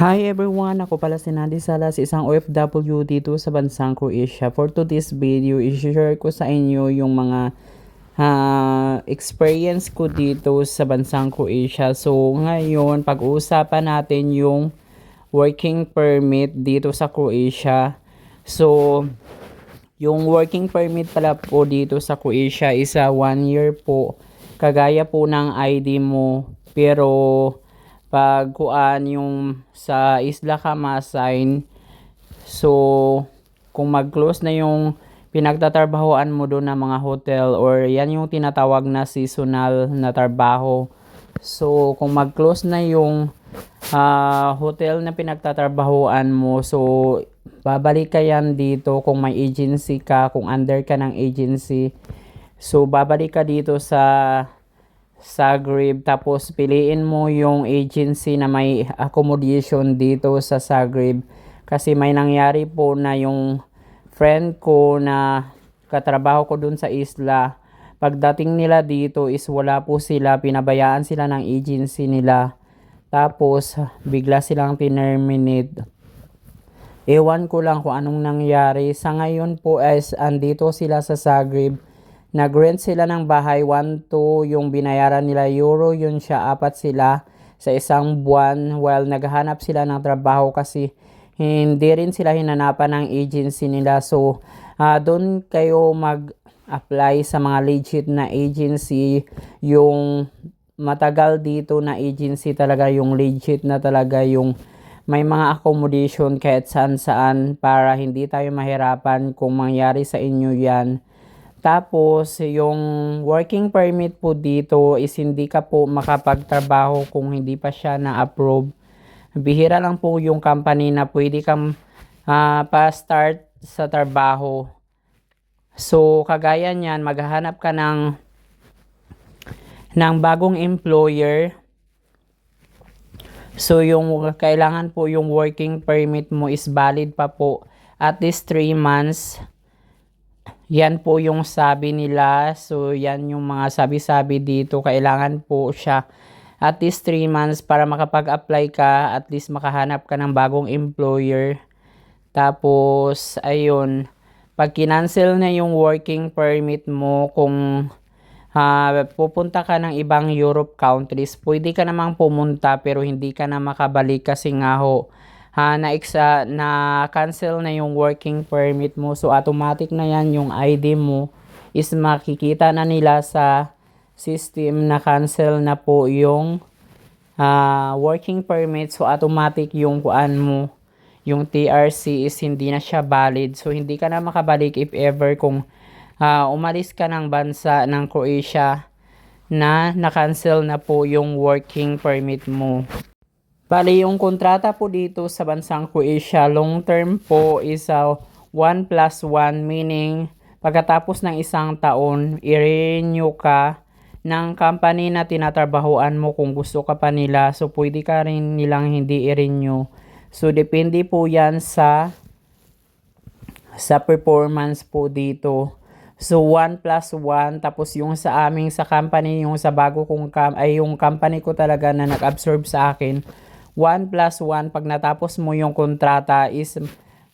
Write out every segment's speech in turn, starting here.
Hi everyone! Ako pala si Nandi Salas, isang OFW dito sa bansang Croatia. For today's video, i-share ko sa inyo yung mga ah, experience ko dito sa bansang Croatia. So ngayon, pag-uusapan natin yung working permit dito sa Croatia. So, yung working permit pala po dito sa Croatia is a one year po. Kagaya po ng ID mo. Pero pag kuan yung sa isla ka ma-assign, so kung mag-close na yung pinagtatrabahoan mo doon ng mga hotel or yan yung tinatawag na seasonal na trabaho. So kung mag-close na yung ah, hotel na pinagtatrabahoan mo, so babalik ka yan dito kung may agency ka, kung under ka ng agency. So babalik ka dito sa Zagreb tapos piliin mo yung agency na may accommodation dito sa Zagreb kasi may nangyari po na yung friend ko na katrabaho ko dun sa isla pagdating nila dito is wala po sila pinabayaan sila ng agency nila. Tapos bigla silang tinerminate. Ewan ko lang kung anong nangyari. Sa ngayon po as andito sila sa Zagreb Nag-rent sila ng bahay, 1 to yung binayaran nila euro, yun siya, apat sila sa isang buwan while naghahanap sila ng trabaho kasi hindi rin sila hinanapan ng agency nila. So, ah, doon kayo mag-apply sa mga legit na agency, yung matagal dito na agency talaga, yung legit na talaga yung may mga accommodation kahit saan saan para hindi tayo mahirapan kung mangyari sa inyo yan. Tapos, yung working permit po dito is hindi ka po makapagtrabaho kung hindi pa siya na-approve. Bihira lang po yung company na pwede kang ah, pa-start sa trabaho. So, kagaya niyan, maghahanap ka ng, ng bagong employer. So, yung kailangan po yung working permit mo is valid pa po at least 3 months. Yan po yung sabi nila. So, yan yung mga sabi-sabi dito. Kailangan po siya at least 3 months para makapag-apply ka. At least makahanap ka ng bagong employer. Tapos, ayun. Pag kinancel na yung working permit mo, kung ah, pupunta ka ng ibang Europe countries, pwede ka namang pumunta pero hindi ka na makabalik kasi nga ho, ha, na, exa, na cancel na yung working permit mo. So, automatic na yan yung ID mo is makikita na nila sa system na cancel na po yung ah, working permit. So, automatic yung kuan mo, yung TRC is hindi na siya valid. So, hindi ka na makabalik if ever kung ah, umalis ka ng bansa ng Croatia na na-cancel na po yung working permit mo. Bali, yung kontrata po dito sa bansang Croatia, long term po is uh, 1 plus 1 meaning pagkatapos ng isang taon, i-renew ka ng company na tinatrabahoan mo kung gusto ka pa nila. So, pwede ka rin nilang hindi i-renew. So, depende po yan sa sa performance po dito. So, 1 plus 1. Tapos, yung sa aming sa company, yung sa bago kong, kam- ay yung company ko talaga na nag-absorb sa akin, 1 plus 1, pag natapos mo yung kontrata is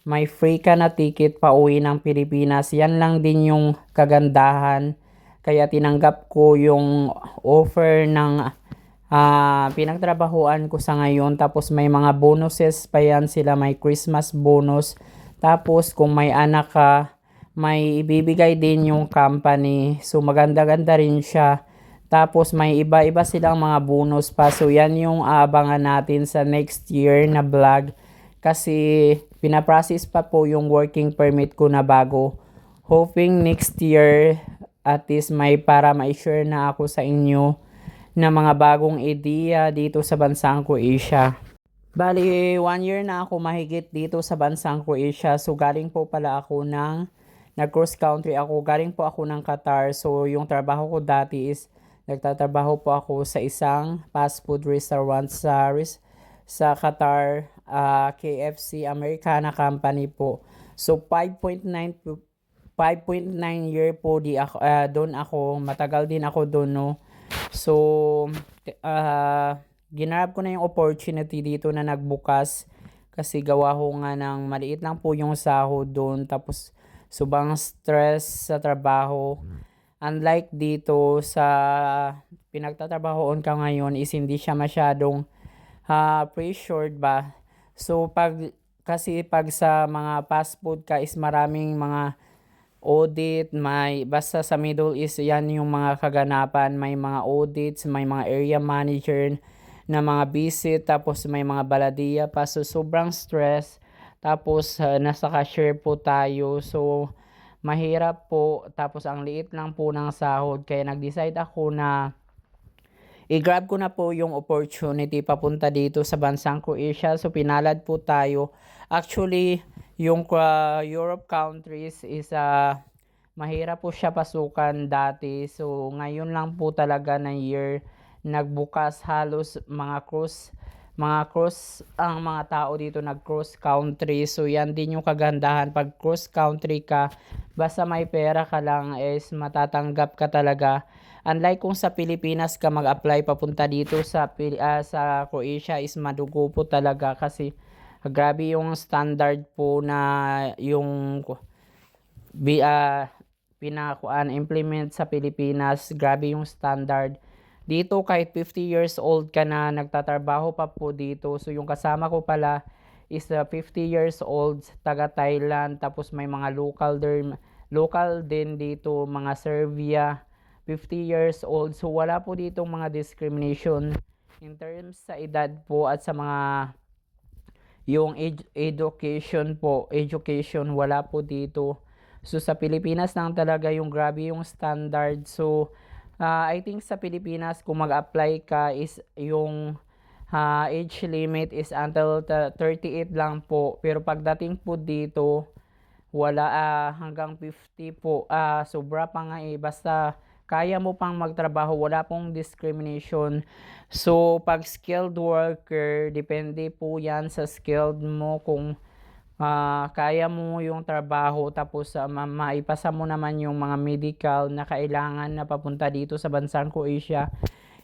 may free ka na ticket pa uwi ng Pilipinas. Yan lang din yung kagandahan. Kaya tinanggap ko yung offer ng ah pinagtrabahuan ko sa ngayon. Tapos may mga bonuses pa yan sila. May Christmas bonus. Tapos kung may anak ka, may ibibigay din yung company. So maganda-ganda rin siya. Tapos may iba-iba silang mga bonus pa. So yan yung aabangan natin sa next year na vlog. Kasi pinaprocess pa po yung working permit ko na bago. Hoping next year at least may para ma-share na ako sa inyo na mga bagong idea dito sa bansang Croatia. Bali, one year na ako mahigit dito sa bansang Croatia. So galing po pala ako ng nag-cross country ako. Galing po ako ng Qatar. So yung trabaho ko dati is Nagtatrabaho po ako sa isang fast food restaurant sa sa Qatar, ah, KFC Americana Company po. So 5.9 po- 5.9 year po di ako ah, doon ako, matagal din ako doon no. So ah, ginarap ko na yung opportunity dito na nagbukas kasi gawa ho nga ng maliit lang po yung sahod doon tapos subang stress sa trabaho. Unlike dito sa pinagtatrabahoon ka ngayon is hindi siya masyadong ah, pressured ba. So pag kasi pag sa mga fast food ka is maraming mga audit, may basta sa Middle East yan yung mga kaganapan, may mga audits, may mga area manager na mga visit, tapos may mga baladiya pa. So sobrang stress. Tapos uh, nasa cashier po tayo. So mahirap po. Tapos ang liit lang po ng sahod. Kaya nag-decide ako na i-grab ko na po yung opportunity papunta dito sa bansang Croatia. So pinalad po tayo. Actually, yung uh, Europe countries is uh, mahirap po siya pasukan dati. So ngayon lang po talaga na year nagbukas halos mga cruise mga cross ang mga tao dito nag cross country. So yan din yung kagandahan. Pag cross country ka basta may pera ka lang is matatanggap ka talaga. Unlike kung sa Pilipinas ka mag-apply papunta dito sa ah, sa Croatia is madugo po talaga kasi grabe yung standard po na yung uh, pinakuan implement sa Pilipinas. Grabe yung standard dito kahit 50 years old ka na nagtatrabaho pa po dito. So yung kasama ko pala is uh, 50 years old taga Thailand tapos may mga local din local din dito mga Serbia 50 years old. So wala po dito mga discrimination in terms sa edad po at sa mga yung ed- education po, education wala po dito. So sa Pilipinas lang talaga yung grabe yung standard. So Uh, I think sa Pilipinas, kung mag-apply ka is yung uh, age limit is until 38 lang po. Pero pagdating po dito, wala uh, hanggang 50 po. Uh, sobra pa nga eh. Basta kaya mo pang magtrabaho, wala pong discrimination. So, pag skilled worker, depende po yan sa skilled mo kung uh, kaya mo yung trabaho tapos uh, ma- maipasa mo naman yung mga medical na kailangan na papunta dito sa bansang Croatia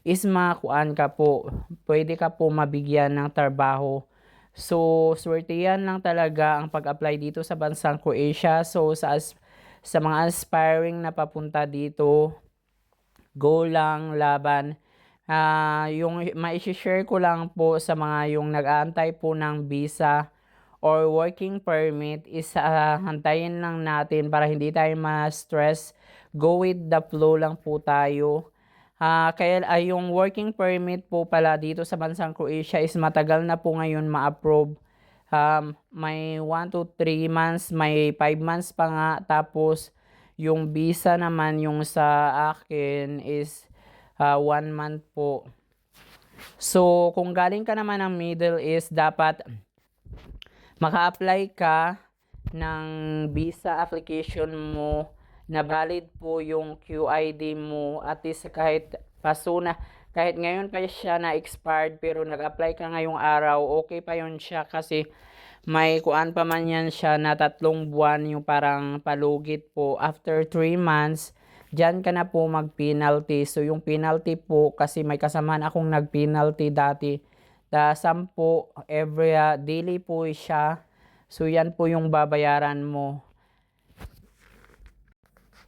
is makuan ka po. Pwede ka po mabigyan ng trabaho. So, swerte yan lang talaga ang pag-apply dito sa bansang Croatia. So, sa, as- sa mga aspiring na papunta dito, go lang, laban. Uh, yung ma-share ko lang po sa mga yung nag-aantay po ng visa or working permit is uh, hantayin lang natin para hindi tayo ma-stress. Go with the flow lang po tayo. Uh, kaya uh, yung working permit po pala dito sa bansang Croatia is matagal na po ngayon ma-approve. Um, may 1 to 3 months, may 5 months pa nga. Tapos yung visa naman yung sa akin is 1 uh, month po. So kung galing ka naman ng Middle East, dapat maka-apply ka ng visa application mo na valid po yung QID mo at least kahit paso na kahit ngayon pa siya na expired pero nag-apply ka ngayong araw okay pa yun siya kasi may kuan pa man yan siya na tatlong buwan yung parang palugit po after 3 months Diyan ka na po mag-penalty. So, yung penalty po, kasi may kasamahan akong nag-penalty dati da 10 every uh, daily po siya. So yan po yung babayaran mo.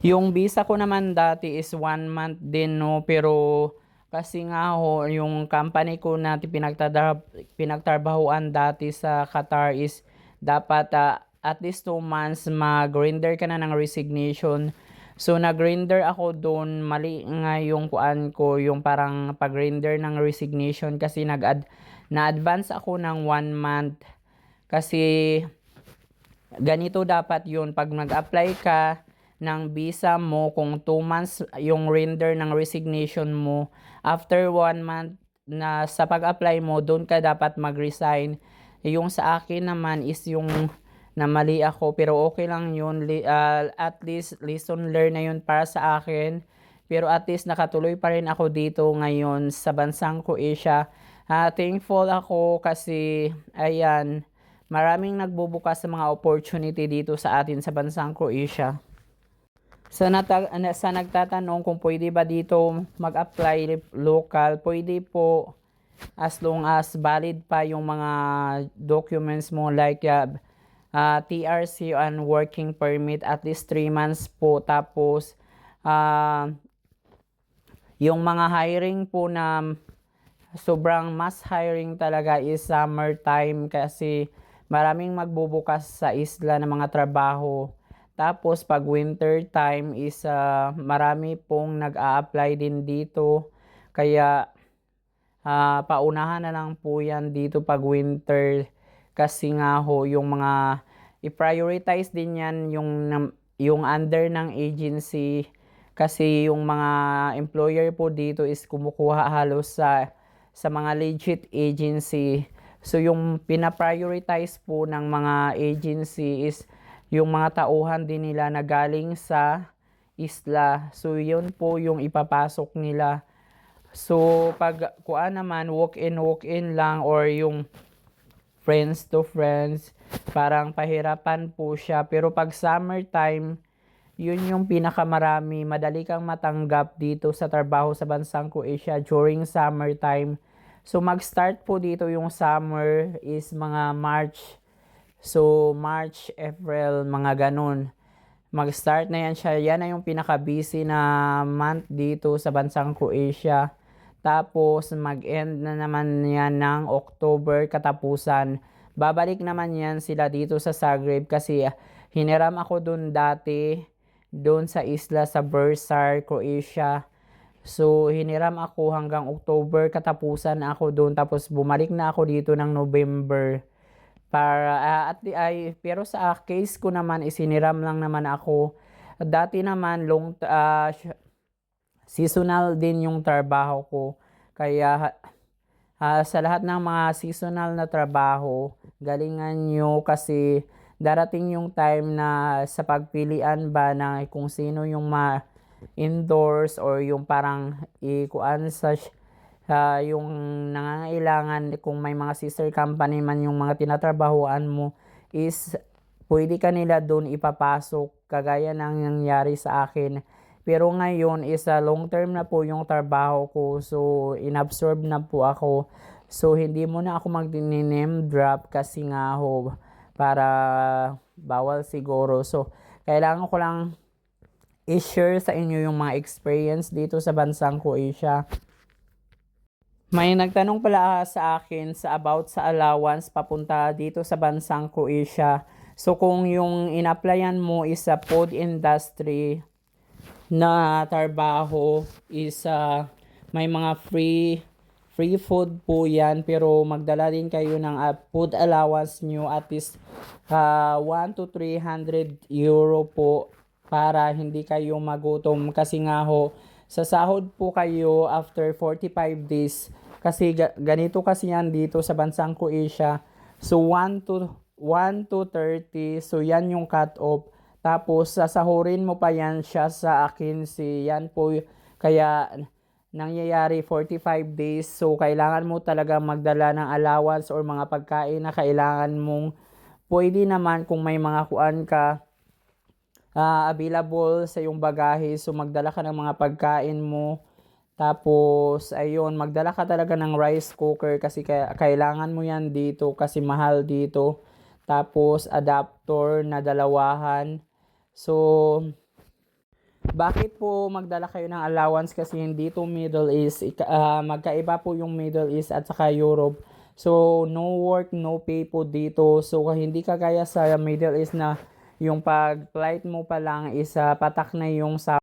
Yung visa ko naman dati is 1 month din no pero kasi nga ho yung company ko na pinagtatrab pinagtrabahuan dati sa Qatar is dapat uh, at least 2 months mag-render ka na ng resignation. So nag-render ako doon, mali nga yung kuan ko, yung parang pag-render ng resignation kasi nag-add na-advance ako ng 1 month. Kasi ganito dapat yun. Pag nag-apply ka ng visa mo kung 2 months yung render ng resignation mo after 1 month na sa pag-apply mo doon ka dapat mag-resign. Yung sa akin naman is yung na mali ako pero okay lang yun. Uh, at least lesson learn na yun para sa akin. Pero at least nakatuloy pa rin ako dito ngayon. Sa bansang Croatia Uh, thankful ako kasi, ayan, maraming nagbubukas sa mga opportunity dito sa atin sa bansang Croatia. Sa, nata- sa nagtatanong kung pwede ba dito mag-apply local, pwede po. as long as valid pa yung mga documents mo like uh, uh, TRC and working permit at least 3 months po tapos uh, yung mga hiring po na sobrang mass hiring talaga is summertime kasi maraming magbubukas sa isla ng mga trabaho. Tapos pag winter time is ah, marami pong nag-a-apply din dito. Kaya ah, paunahan na lang po yan dito pag winter kasi nga ho yung mga i-prioritize din yan yung yung under ng agency kasi yung mga employer po dito is kumukuha halos sa sa mga legit agency. So yung pina-prioritize po ng mga agency is yung mga tauhan din nila na galing sa isla. So yun po yung ipapasok nila. So pag kuan naman walk-in walk-in lang or yung friends to friends, parang pahirapan po siya. Pero pag summertime, yun yung pinakamarami. Madali kang matanggap dito sa trabaho sa bansang Croatia during summertime. So mag-start po dito yung summer is mga March. So March, April, mga ganun. Mag-start na yan siya. Yan na yung pinaka-busy na month dito sa bansang Croatia. Tapos mag-end na naman yan ng October katapusan. Babalik naman yan sila dito sa Zagreb kasi hiniram ako dun dati doon sa isla sa Bursar, Croatia. So, hiniram ako hanggang October, katapusan ako doon. Tapos, bumalik na ako dito ng November. Para, ah, at ay, pero sa ah, case ko naman, isiniram lang naman ako. Dati naman, long, sy- seasonal din yung trabaho ko. Kaya, ah, sa lahat ng mga seasonal na trabaho, galingan nyo kasi darating yung time na sa pagpilian ba na kung sino yung ma indoors or yung parang ikuan sa ah, yung nangangailangan kung may mga sister company man yung mga tinatrabahuan mo is pwede ka nila doon ipapasok kagaya ng nangyari sa akin. Pero ngayon is a long term na po yung trabaho ko so inabsorb na po ako. So hindi mo na ako mag-name drop kasi nga ho para bawal siguro. So kailangan ko lang i-share sa inyo yung mga experience dito sa bansang Croatia. May nagtanong pala sa akin sa about sa allowance papunta dito sa bansang Croatia. So kung yung in-applyan mo is sa food industry na trabaho is ah, may mga free free food po yan pero magdala din kayo ng ah, food allowance nyo at least ah, 1 to 300 euro po para hindi kayo magutom. Kasi nga ho sa sahod po kayo after 45 days kasi ga- ganito kasi yan dito sa bansang Croatia. So 1 to 1 to 30 so yan yung cut off tapos sasahurin mo pa yan siya sa akin si yan po kaya nangyayari 45 days so kailangan mo talaga magdala ng allowance or mga pagkain na kailangan mong pwede naman kung may mga kuan ka ah, available sa yung bagahe. So, magdala ka ng mga pagkain mo. Tapos, ayun, magdala ka talaga ng rice cooker kasi kailangan mo yan dito kasi mahal dito. Tapos, adapter na dalawahan. So, bakit po magdala kayo ng allowance kasi hindi to Middle East, ah, magkaiba po yung Middle East at saka Europe. So, no work, no pay po dito. So, hindi kagaya sa Middle East na yung pag flight mo pa lang is ah, patak na yung sa